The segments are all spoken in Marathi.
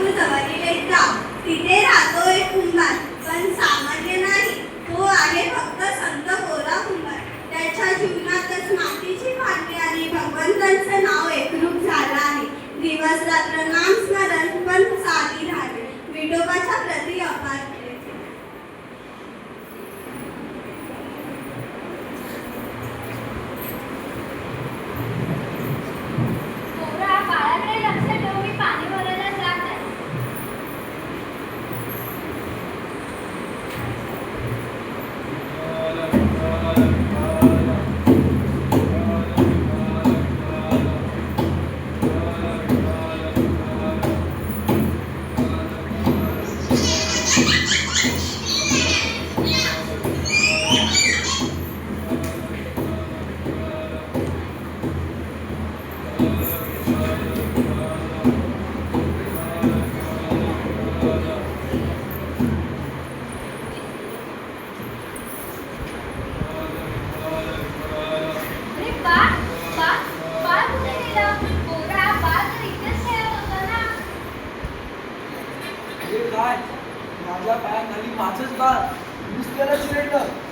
पंढरपूर जवळील गाव तिथे राहतो एक कुंभार माझ्या पायाखाली माझंच बाळ. मीच त्याला चिरडलं.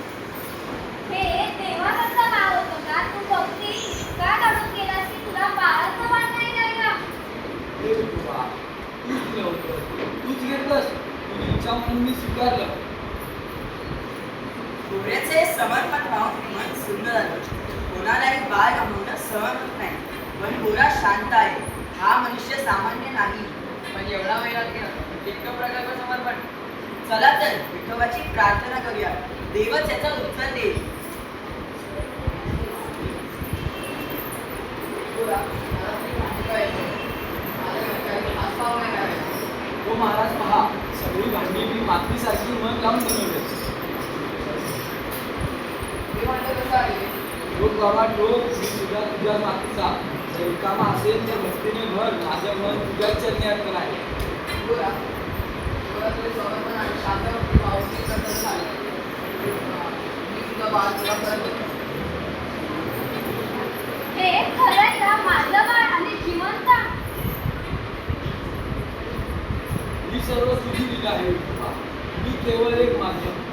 इच्छा म्हणून मी स्वीकारलं. गोऱ्याचे समर्पण पाहून मन सुंदर झालं कोणालाही बाळ गमावणं सहन होत नाही. पण गोरा शांत आहे. हा मनुष्य सामान्य नाही. पण एवढा वैराग केला इतकं प्रकल्प समर्पण. चला तर विठोबाची प्रार्थना करूया. देवच याचा उत्तर देईल भांडी मी मातीसारखी मन लावून बनवले? लोक बाबा लोक मी तुझ्या तुझ्या मातीचा. जर रिकामा असेल तर भक्तीने भर माझं मन तुझ्या चरणी अर्पण आहे गोरा, गोरा तुझे समर्पण आणि शांत भक्ती पाहून मी प्रसन्न झाले. मी तुझा बाळ तुला परत देतो. हे खरंय का माझं बाळ आणि जिवंत ही सर्व तुझी दिलं आहे मी केवळ एक माध्यम